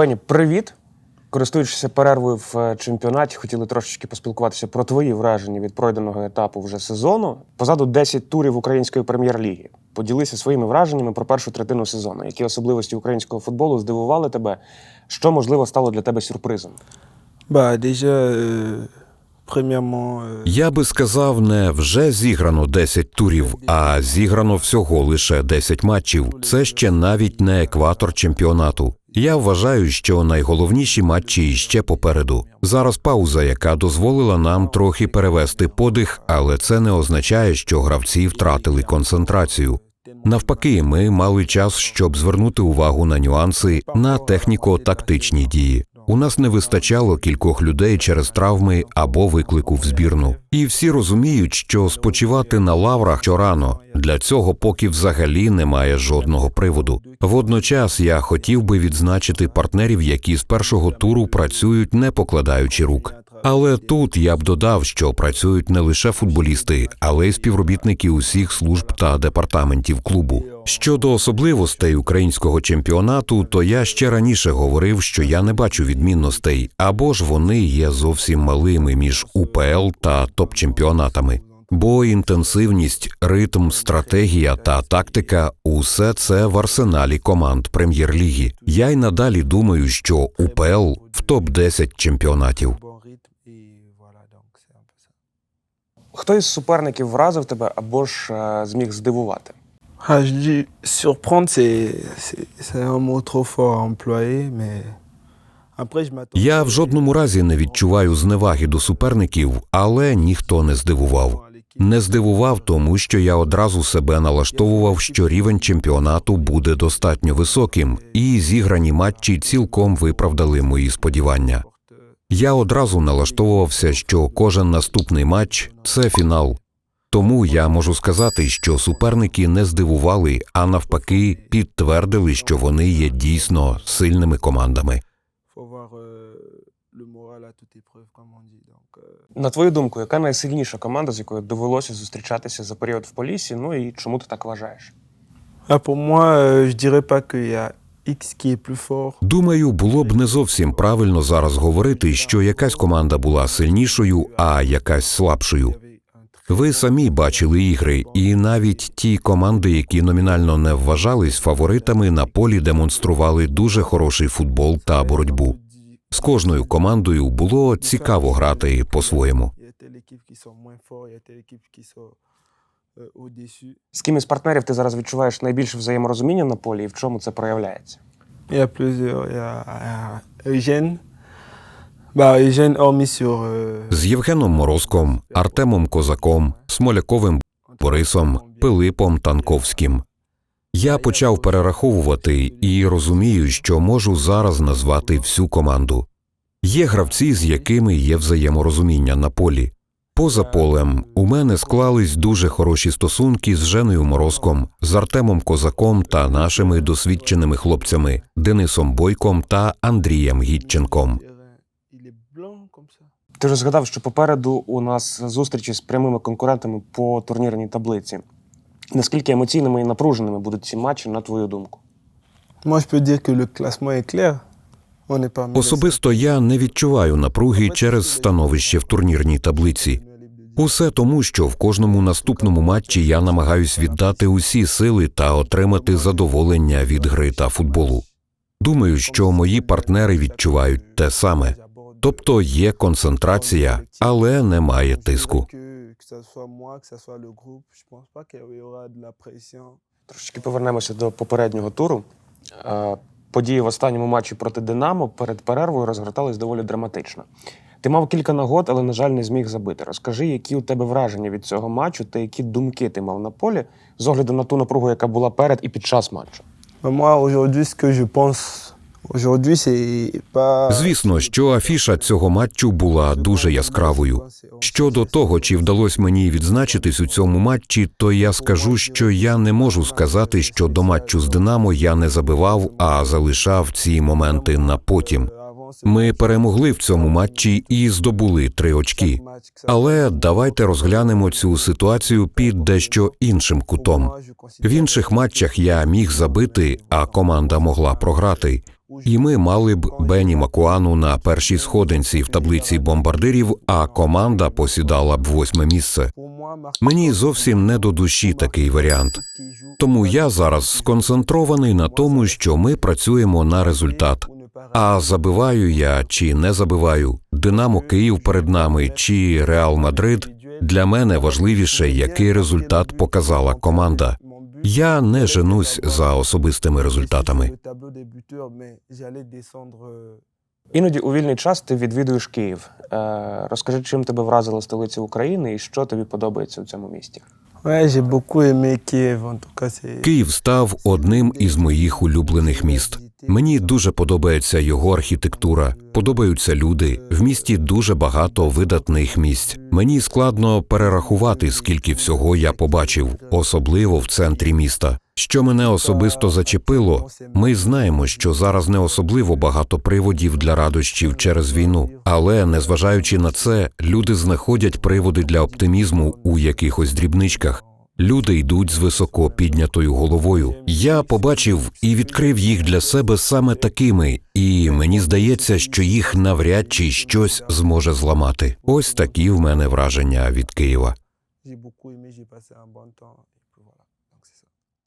Бені, привіт. Користуючись перервою в е, чемпіонаті, хотіли трошечки поспілкуватися про твої враження від пройденого етапу вже сезону. Позаду 10 турів української прем'єр-ліги. Поділися своїми враженнями про першу третину сезону. Які особливості українського футболу здивували тебе? Що можливо стало для тебе сюрпризом? Premièrement, euh, Я би сказав, не вже зіграно 10 турів, а зіграно всього лише 10 матчів. Це ще навіть не екватор чемпіонату. Я вважаю, що найголовніші матчі ще попереду. Зараз пауза, яка дозволила нам трохи перевести подих, але це не означає, що гравці втратили концентрацію. Навпаки, ми мали час, щоб звернути увагу на нюанси, на техніко-тактичні дії. У нас не вистачало кількох людей через травми або виклику в збірну. І всі розуміють, що спочивати на лаврах що рано. Для цього поки взагалі немає жодного приводу. Водночас я хотів би відзначити партнерів, які з першого туру працюють не покладаючи рук. Але тут я б додав, що працюють не лише футболісти, але й співробітники усіх служб та департаментів клубу. Щодо особливостей українського чемпіонату, то я ще раніше говорив, що я не бачу відмінностей, або ж вони є зовсім малими між УПЛ та топ-чемпіонатами. Бо інтенсивність, ритм, стратегія та тактика усе це в арсеналі команд прем'єр-ліги. Я й надалі думаю, що УПЛ в топ 10 чемпіонатів. bon rythme et voilà, donc c'est un peu ça. Хто із суперників вразив тебе або ж е, зміг здивувати? Ah, je dis, surprendre, c'est, c'est, c'est un mot trop fort à employer, mais après, je m'attends. Я в жодному разі не відчуваю зневаги до суперників, але ніхто не здивував. Не здивував, тому що я одразу себе налаштовував, що рівень чемпіонату буде достатньо високим, і зіграні матчі цілком виправдали мої сподівання. Я одразу налаштовувався, що кожен наступний матч це фінал. Тому я можу сказати, що суперники не здивували, а навпаки, підтвердили, що вони є дійсно сильними командами. euh, euh, На твою думку, яка найсильніша команда, з якою довелося зустрічатися за період в Полісі? Ну і чому ти так вважаєш? ah, pour moi, euh, je dirais pas qu'il y a Думаю, було б не зовсім правильно зараз говорити, що якась команда була сильнішою, а якась слабшою. Ви самі бачили ігри, і навіть ті команди, які номінально не вважались фаворитами, на полі демонстрували дуже хороший футбол та боротьбу. З кожною командою було цікаво грати по-своєму. З ким із партнерів ти зараз відчуваєш найбільше взаєморозуміння на полі і в чому це проявляється? Eugène, hormis sur. euh, З Євгеном Морозком, Артемом Козаком, Смоляковим Борисом, Пилипом Танковським. Я почав перераховувати і розумію, що можу зараз назвати всю команду. Є гравці, з якими є взаєморозуміння на полі. Поза полем у мене склались дуже хороші стосунки з Женою Морозком, з Артемом Козаком та нашими досвідченими хлопцями Денисом Бойком та Андрієм Гітченком. Ти вже згадав, що попереду у нас зустрічі з прямими конкурентами по турнірній таблиці. Наскільки емоційними і напруженими будуть ці матчі, на твою думку? Особисто я не відчуваю напруги через становище в турнірній таблиці. Усе тому, що в кожному наступному матчі я намагаюсь віддати усі сили та отримати задоволення від гри та футболу. Думаю, що мої партнери відчувають те саме. Тобто є концентрація, але немає тиску. Pression. Трошечки повернемося до попереднього туру. Е, Події в останньому матчі проти Динамо перед перервою розгортались доволі драматично. Ти мав кілька нагод, але, на жаль, не зміг забити. Розкажи, які у тебе враження від цього матчу та які думки ти мав на полі з огляду на ту напругу, яка була перед і під час матчу. Pas. Звісно, що афіша цього матчу була дуже яскравою. Щодо того, чи вдалося мені відзначитись у цьому матчі, то я скажу, що я не можу сказати, що до матчу з Динамо я не забивав, а залишав ці моменти на потім. Ми перемогли в цьому матчі і здобули три очки. Але давайте розглянемо цю ситуацію під дещо іншим кутом. В інших матчах я міг забити, а команда могла програти. І ми мали б Бені Макуану на першій сходинці в таблиці бомбардирів, а команда посідала б восьме місце. Мені зовсім не до душі такий варіант. Тому я зараз сконцентрований на тому, що ми працюємо на результат. А забиваю я чи не забиваю, Динамо Київ перед нами чи Реал Мадрид. Для мене важливіше, який результат показала команда. Я не женусь за особистими результатами. Іноді у вільний час ти відвідуєш Київ. Е, розкажи, чим тебе вразила столиця України і що тобі подобається у цьому місті? Київ став одним із моїх улюблених міст. Мені дуже подобається його архітектура, подобаються люди. В місті дуже багато видатних місць. Мені складно перерахувати, скільки всього я побачив, особливо в центрі міста. Що мене особисто зачепило, ми знаємо, що зараз не особливо багато приводів для радощів через війну, але незважаючи на це, люди знаходять приводи для оптимізму у якихось дрібничках. Люди йдуть з високо піднятою головою. Я побачив і відкрив їх для себе саме такими, і мені здається, що їх навряд чи щось зможе зламати. Ось такі в мене враження від Києва.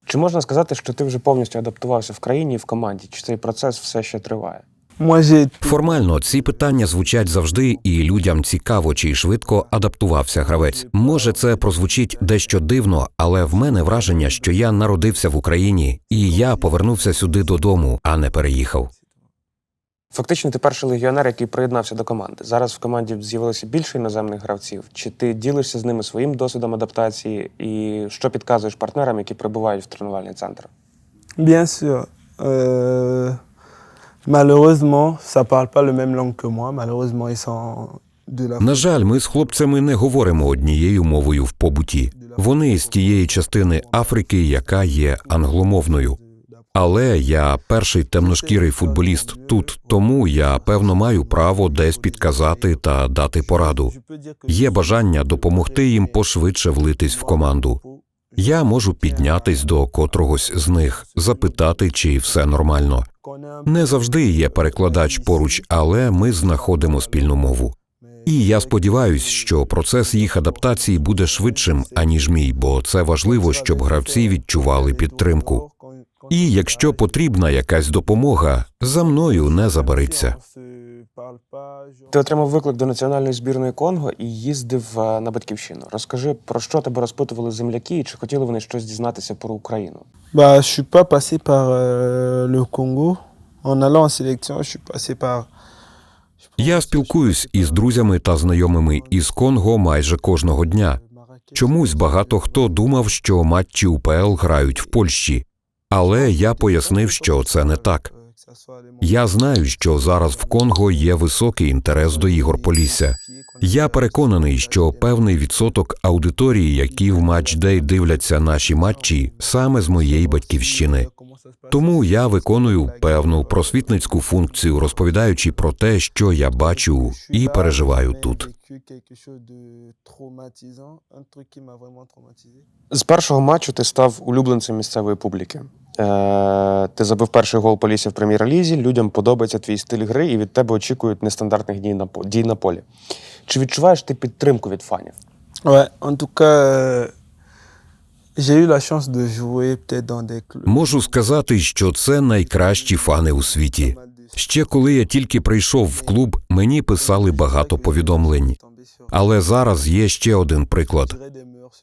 Чи можна сказати, що ти вже повністю адаптувався в країні і в команді? Чи цей процес все ще триває? Формально ці питання звучать завжди, і людям цікаво, чи швидко адаптувався гравець. Може, це прозвучить дещо дивно, але в мене враження, що я народився в Україні, і я повернувся сюди додому, а не переїхав. Фактично, ти перший легіонер, який приєднався до команди. Зараз в команді з'явилося більше іноземних гравців. Чи ти ділишся з ними своїм досвідом адаптації? І що підказуєш партнерам, які прибувають в тренувальний центр? Bien sûr. Euh, malheureusement, ça parle pas le même. На жаль, ми з хлопцями не говоримо однією мовою в побуті. Вони з тієї частини Африки, яка є англомовною. Але я перший темношкірий футболіст тут, тому я певно маю право десь підказати та дати пораду. Є бажання допомогти їм пошвидше влитись в команду. Я можу піднятись до котрогось з них, запитати, чи все нормально. Не завжди є перекладач поруч, але ми знаходимо спільну мову. І я сподіваюся, що процес їх адаптації буде швидшим, аніж мій, бо це важливо, щоб гравці відчували підтримку. І якщо потрібна якась допомога, за мною не забариться. Ти отримав виклик до національної збірної Конго і їздив е, на батьківщину. Розкажи, про що тебе розпитували земляки, і чи хотіли вони щось дізнатися про Україну? Bah, je suis pas passé par euh, le Congo. En allant en sélection, je suis passé par. Я спілкуюсь із друзями та знайомими із Конго майже кожного дня. Чомусь багато хто думав, що матчі УПЛ грають в Польщі, але я пояснив, що це не так. Я знаю, що зараз в Конго є високий інтерес до ігор Полісся. Я переконаний, що певний відсоток аудиторії, які в матчдей дивляться наші матчі, саме з моєї батьківщини. Тому я виконую певну просвітницьку функцію, розповідаючи про те, що я бачу і переживаю тут. З першого матчу ти став улюбленцем місцевої публіки. Е, ти забив перший гол Полісся в прем'єр-лізі. Людям подобається твій стиль гри, і від тебе очікують нестандартних дій на, дій на полі. Чи відчуваєш ти підтримку від фанів? Euh. Можу сказати, що це найкращі фани у світі. Ще коли я тільки прийшов в клуб, мені писали багато повідомлень. Але зараз є ще один приклад.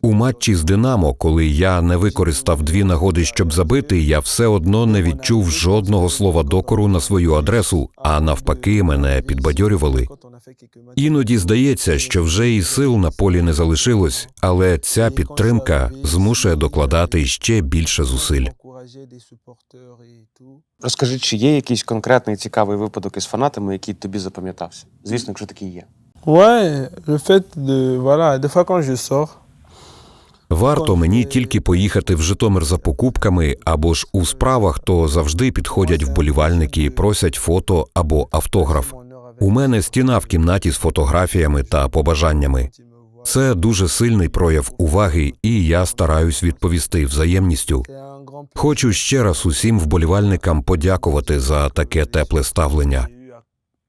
У матчі з Динамо, коли я не використав дві нагоди, щоб забити, я все одно не відчув жодного слова докору на свою адресу, а навпаки, мене підбадьорювали. Іноді здається, що вже і сил на полі не залишилось, але ця підтримка змушує докладати ще більше зусиль. Розкажи, чи є якийсь конкретний цікавий випадок із фанатами, який тобі запам'ятався? Звісно, якщо такий є. Ouais, le fait de. Voilà, des fois quand je sors, Варто мені тільки поїхати в Житомир за покупками або ж у справах, то завжди підходять вболівальники і просять фото або автограф. У мене стіна в кімнаті з фотографіями та побажаннями. Це дуже сильний прояв уваги, і я стараюсь відповісти взаємністю. Хочу ще раз усім вболівальникам подякувати за таке тепле ставлення.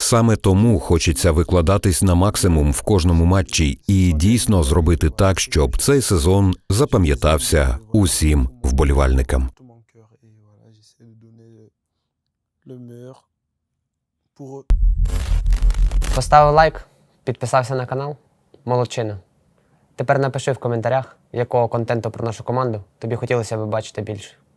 Саме тому хочеться викладатись на максимум в кожному матчі і дійсно зробити так, щоб цей сезон запам'ятався усім вболівальникам. Поставив лайк, підписався на канал. Молодчина. Тепер напиши в коментарях, якого контенту про нашу команду тобі хотілося б бачити більше.